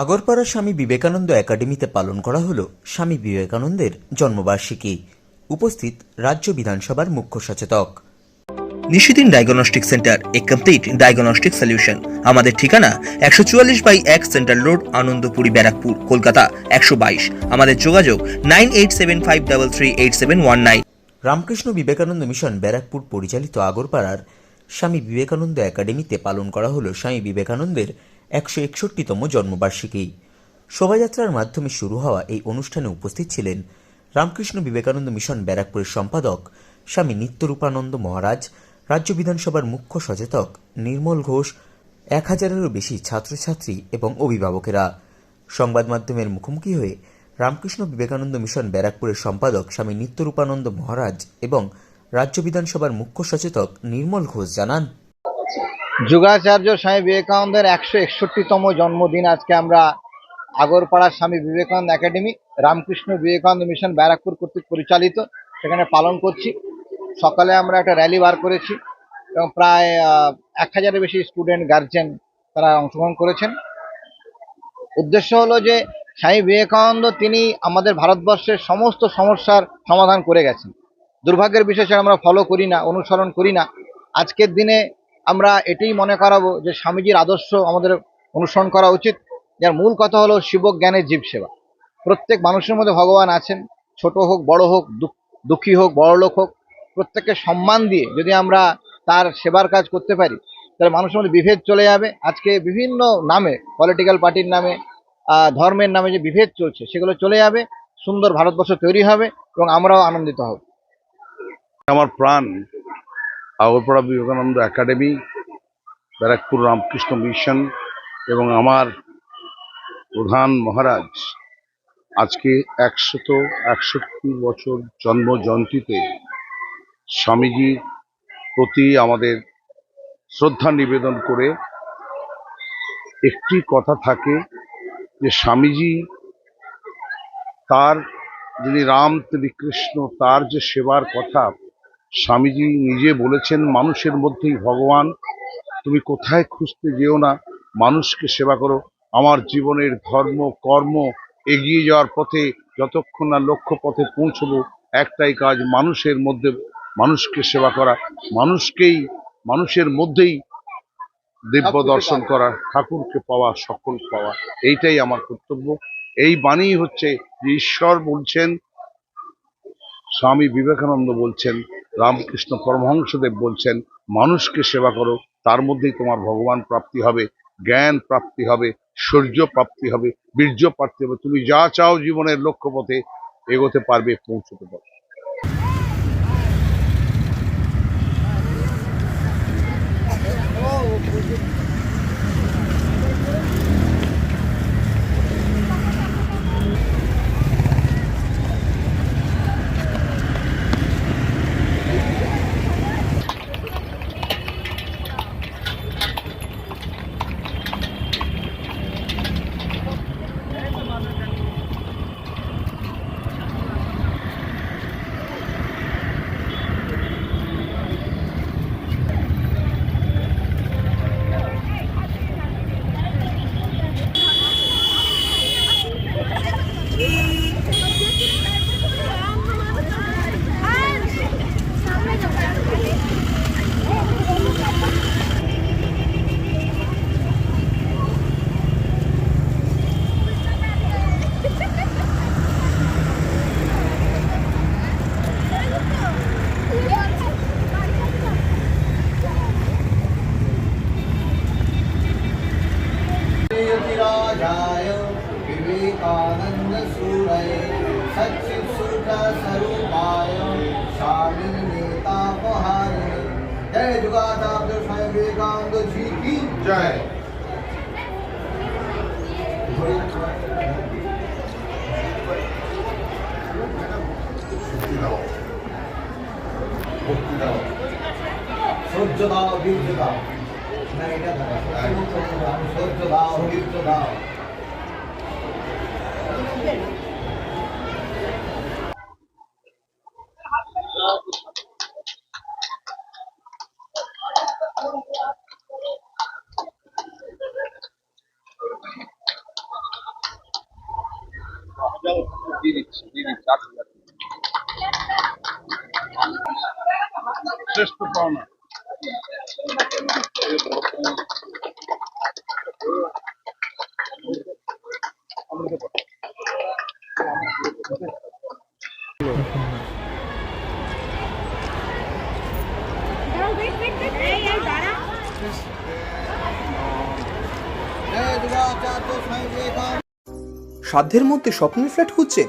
আগরপাড়া স্বামী বিবেকানন্দ একাডেমিতে পালন করা হল স্বামী বিবেকানন্দের জন্মবার্ষিকী। উপস্থিত রাজ্য বিধানসভার মুখ্য সচেতক। Nishidin diagnostic centre a complete diagnostic solution আমাদের ঠিকানা একশো চুয়াল্লিশ বাই এক সেন্ট্রাল রোড আনন্দপুরি ব্যারাকপুর কলকাতা একশো বাইশ। আমাদের যোগাযোগ nine eight seven five double three eight seven one nine. Ramakrishna Vivekananda mission Barrackpore পরিচালিত আগরপাড়ার স্বামী বিবেকানন্দ একাডেমিতে পালন করা হল স্বামী বিবেকানন্দের একশো একষট্টিতম জন্মবার্ষিকী। শোভাযাত্রার মাধ্যমে শুরু হওয়া এই অনুষ্ঠানে উপস্থিত ছিলেন রামকৃষ্ণ বিবেকানন্দ মিশন ব্যারাকপুরের সম্পাদক স্বামী নিত্যরূপানন্দ মহারাজ, রাজ্য বিধানসভার মুখ্য সচেতক নির্মল ঘোষ, এক হাজারেরও বেশি ছাত্রছাত্রী এবং অভিভাবকেরা। সংবাদ মাধ্যমের মুখোমুখি হয়ে রামকৃষ্ণ বিবেকানন্দ মিশন ব্যারাকপুরের সম্পাদক স্বামী নিত্যরূপানন্দ মহারাজ এবং রাজ্য বিধানসভার মুখ্য সচেতক নির্মল ঘোষ জানান যুগাচার্য স্বামী বিবেকানন্দের একশো একষট্টিতম জন্মদিন। আজকে আমরা আগরপাড়ার স্বামী বিবেকানন্দ একাডেমি, রামকৃষ্ণ বিবেকানন্দ মিশন ব্যারাকপুর কর্তৃক পরিচালিত। সেখানে পালন করছি। সকালে আমরা একটা র্যালি বার করেছি এবং প্রায় এক হাজারের বেশি স্টুডেন্ট, গার্জেন তারা অংশগ্রহণ করেছেন। উদ্দেশ্য হলো যে, স্বামী বিবেকানন্দ তিনি আমাদের ভারতবর্ষের সমস্ত সমস্যার সমাধান করে গেছেন। দুর্ভাগ্যের বিষয় আমরা ফলো করি না, অনুসরণ করি না। আজকের দিনে আমরা এটাই মনে করাবো যে স্বামীজির আদর্শ আমাদের অনুসরণ করা উচিত। যার মূল কথা হলো শিবজ্ঞানের জীব সেবা। প্রত্যেক মানুষের মধ্যে ভগবান আছেন। ছোট হোক, বড় হোক দুঃখ- হোক, বড় লোক হোক, প্রত্যেককে সম্মান দিয়ে যদি আমরা তার সেবার কাজ করতে পারি, তাহলে মানুষের মধ্যে বিভেদ চলে যাবে। আজকে বিভিন্ন নামে পলিটিক্যাল পার্টির নামে ধর্মের নামে যে বিভেদ চলছে, সেগুলো চলে যাবে। সুন্দর ভারতবর্ষ তৈরি হবে এবং আমরাও আনন্দিত হব। আমার প্রাণ আগরপাড়া বিবেকানন্দ একাডেমি, ব্যারাকপুর রামকৃষ্ণ মিশন এবং আমার প্রধান মহারাজ আজকে একশত একষট্টি বছর জন্ম জয়ন্তীতে স্বামীজির প্রতি আমাদের শ্রদ্ধা নিবেদন করে একটি কথা থাকে যে স্বামীজি তার যিনি রাম তিনি কৃষ্ণ তার যে সেবার কথা স্বামীজি নিজে বলেছেন মানুষের মধ্যেই ভগবান। তুমি কোথায় খুঁজতে যেও না। মানুষকে সেবা করো। আমার জীবনের ধর্ম কর্ম এগিয়ে যাওয়ার পথে যতক্ষণ না লক্ষ্য পথে পৌঁছবো একটাই কাজ মানুষের মধ্যে মানুষকে সেবা করা। মানুষকেই মানুষের মধ্যেই দিব্য দর্শন করা ঠাকুরকে পাওয়া সকল পাওয়া। এইটাই আমার কর্তব্য। এই বাণী হচ্ছে যে ঈশ্বর বলছেন স্বামী বিবেকানন্দ বলছেন, রামকৃষ্ণ পরমহংসদেব বলছেন, মানুষকে সেবা করো, তার মধ্যেই তোমার ভগবান প্রাপ্তি হবে, জ্ঞান প্রাপ্তি হবে, শৌর্য প্রাপ্তি হবে, বীর্য প্রাপ্তি হবে, তুমি যা চাও জীবনের লক্ষ্য পথে এগোতে পারবে, পৌঁছতে পারবে। सच्चित सुख स्वरूपाय स्वामी नेता बहाय जय जुगाचार्य स्वामी विवेकानंद जी की जय সূর্য দাও বীর্য দাও না এটা দাও সূর্য দাও বীর্য দাও দিচ্ছি দিয়ে দিচ্ছি আট হাজার শ্রেষ্ঠ পাওনা সাধ্যের মধ্যে স্বপ্নের ফ্ল্যাট খুঁজছেন?